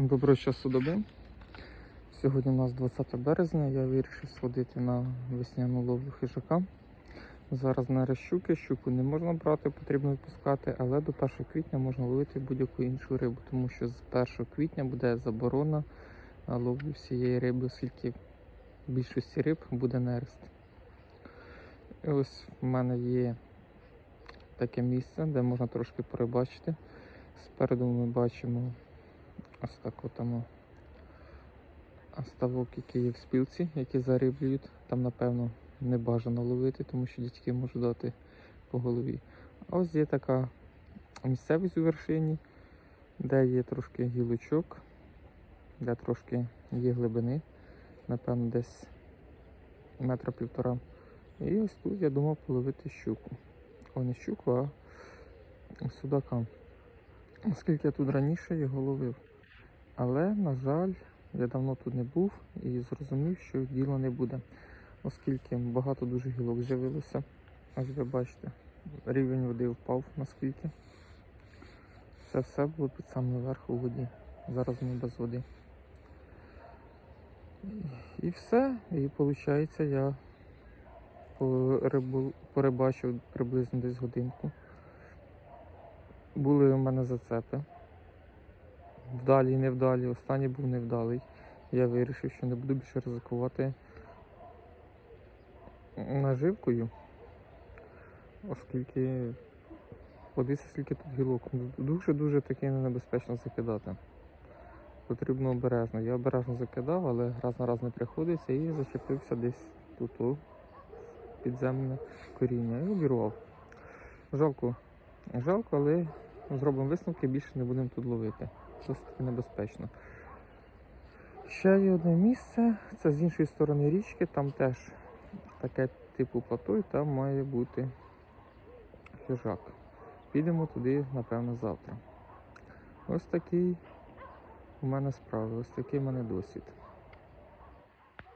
Доброго часу доби. Сьогодні у нас 20 березня. Я вирішив сходити на весняну ловлю хижака. Зараз на щуки, щуку не можна брати, потрібно випускати, але до 1 квітня можна ловити будь-яку іншу рибу, тому що з 1 квітня буде заборона на ловлю всієї риби, оскільки більшості риб буде нерест. І ось в мене є таке місце, де можна трошки порибачити. Спереду ми бачимо ось так от там ставок, який є в спілці, які зариблюють. Там, напевно, не бажано ловити, тому що дітки можуть дати по голові. А ось є така місцевість у вершині, де є трошки гілочок, де трошки є глибини, напевно, десь метра півтора. І ось тут я думав половити щуку. О, не щуку, а судака. Оскільки я тут раніше його ловив. Але, на жаль, я давно тут не був і зрозумів, що діла не буде. Оскільки багато дуже гілок з'явилося. Ось ви бачите, рівень води впав наскільки. Це все було під самим верх у воді. Зараз ми без води. І все. І виходить, я порибачив приблизно десь годинку. Були у мене зацепи. Вдалі і невдалі. Останній був невдалий. Я вирішив, що не буду більше ризикувати наживкою, оскільки подивіться, скільки тут гілок. Дуже-дуже таки небезпечно закидати. Потрібно обережно. Я обережно закидав, але раз на раз не приходиться і зачепився десь тут підземне коріння і обірвав. Жалко, жалко, але зробимо висновки, більше не будемо тут ловити. Досить таки небезпечно. Ще є одне місце, це з іншої сторони річки, там теж таке типу плато, і там має бути хижак. Підемо туди, напевно, завтра. Ось такий у мене справи, ось такий у мене досвід.